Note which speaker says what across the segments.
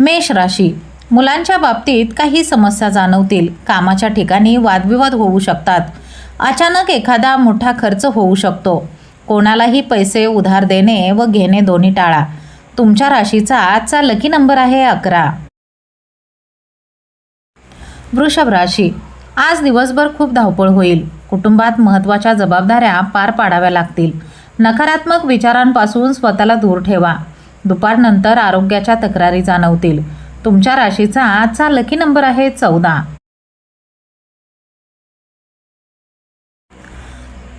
Speaker 1: मेष राशी. मुलांच्या बाबतीत काही समस्या जाणवतील. कामाच्या ठिकाणी वादविवाद होऊ शकतात. अचानक एखादा मोठा खर्च होऊ शकतो. कोणालाही पैसे उधार देणे व घेणे दोन्ही टाळा. तुमच्या राशीचा आजचा लकी नंबर आहे अकरा. वृषभ राशी. आज दिवसभर खूप धावपळ होईल. कुटुंबात महत्त्वाच्या जबाबदाऱ्या पार पाडाव्या लागतील. नकारात्मक विचारांपासून स्वतःला दूर ठेवा. दुपारनंतर आरोग्याच्या तक्रारी जाणवतील. तुमच्या राशीचा आजचा लकी नंबर आहे चौदा.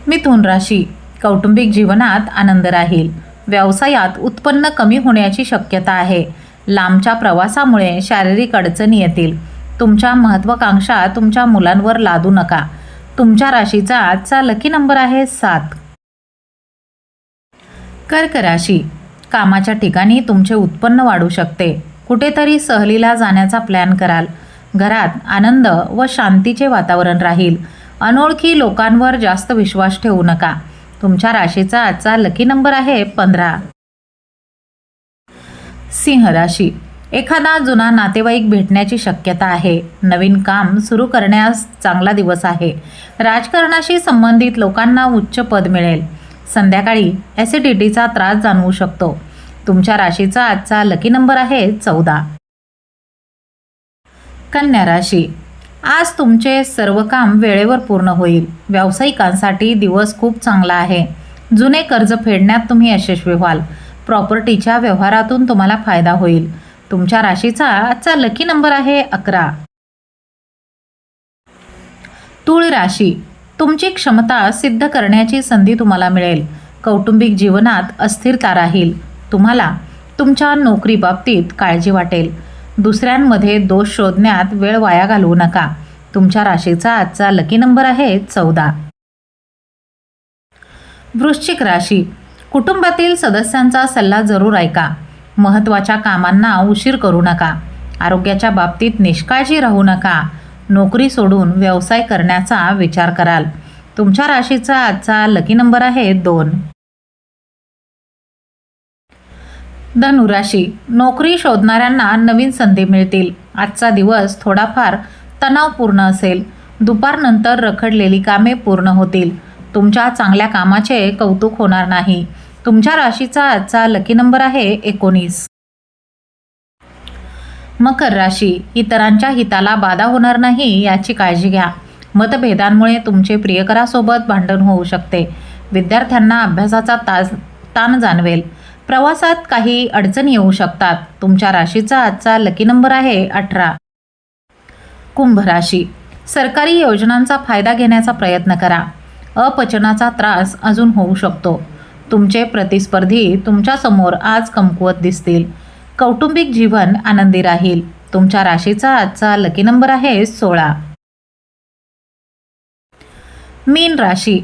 Speaker 1: मिथुन राशी. कौटुंबिक जीवनात आनंद राहील. व्यवसायात उत्पन्न कमी होण्याची शक्यता आहे. लांबच्या प्रवासामुळे शारीरिक अडचणी येतील. तुमच्या महत्त्वाकांक्षा तुमच्या मुलांवर लादू नका. तुमच्या राशीचा आजचा लकी नंबर आहे सात. कर्क राशी. कामाच्या ठिकाणी तुमचे उत्पन्न वाढू शकते. कुठेतरी सहलीला जाण्याचा प्लॅन कराल. घरात आनंद व शांतीचे वातावरण राहील. अनोळखी लोकांवर जास्त विश्वास ठेवू नका. तुमच्या राशीचा आजचा लकी नंबर आहे पंधरा. सिंह राशी. एखादा जुना नातेवाईक भेटण्याची शक्यता आहे. नवीन काम सुरू करण्यास चांगला दिवस आहे. राजकारणाशी संबंधित लोकांना उच्च पद मिळेल. संध्याकाळी ॲसिडिटीचा त्रास जाणवू शकतो. तुमच्या राशीचा आजचा लकी नंबर आहे चौदा. कन्या राशी. आज तुमचे सर्व काम वेळेवर पूर्ण होईल. व्यावसायिकांसाठी दिवस खूप चांगला आहे. जुने कर्ज फेडण्यात तुम्ही यशस्वी व्हाल. प्रॉपर्टीच्या व्यवहारातून तुम्हाला फायदा होईल. तुमच्या राशीचा आजचा लकी नंबर आहे अकरा. तुळ राशी तुमची क्षमता सिद्ध करण्याची संधी तुम्हाला मिळेल. कौटुंबिक जीवनात अस्थिरता राहील. तुम्हाला तुमच्या नोकरीबाबतीत काळजी वाटेल. दुसऱ्यांमध्ये दोष शोधण्यात वेळ वाया घालवू नका. तुमच्या राशीचा आजचा लकी नंबर आहे चौदा. वृश्चिक राशी. कुटुंबातील सदस्यांचा सल्ला जरूर ऐका. महत्त्वाच्या कामांना उशीर करू नका. आरोग्याच्या बाबतीत निष्काळजी राहू नका. नोकरी सोडून व्यवसाय करण्याचा विचार कराल. तुमच्या राशीचा आजचा लकी नंबर आहे दोन. धनुराशी नोकरी शोधणाऱ्यांना नवीन संधी मिळतील. आजचा दिवस थोडाफार तणावपूर्ण असेल. दुपारनंतर रखडलेली कामे पूर्ण होतील. तुमच्या चांगल्या कामाचे कौतुक होणार नाही. तुमच्या राशीचा आजचा लकी नंबर आहे एकोणीस. मकर राशी इतरांच्या हिताला बाधा होणार नाही याची काळजी घ्या. मतभेदांमुळे तुमचे प्रियकरासोबत भांडण होऊ शकते. विद्यार्थ्यांना अभ्यासाचा तास ताण जाणवेल. प्रवासात काही अडचणी येऊ शकतात. तुमच्या राशीचा आजचा लकी नंबर आहे अठरा. कुंभ राशी. सरकारी योजनांचा फायदा घेण्याचा प्रयत्न करा. अपचनाचा त्रास अजून होऊ शकतो. तुमचे प्रतिस्पर्धी तुमच्यासमोर आज कमकुवत दिसतील. कौटुंबिक जीवन आनंदी राहील. तुमच्या राशीचा आजचा लकी नंबर आहे सोळा. मीन राशी.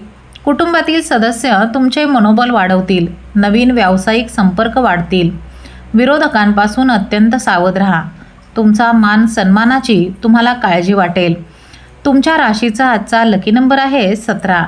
Speaker 1: कुटुंबातील सदस्य तुमचे मनोबल वाढवतील नवीन व्यावसायिक संपर्क वाढतील. विरोधकांपासून अत्यंत सावध राहा. तुमचा मान सन्मानाची तुम्हाला काळजी वाटेल. तुमच्या राशीचा आजचा लकी नंबर आहे सतरा.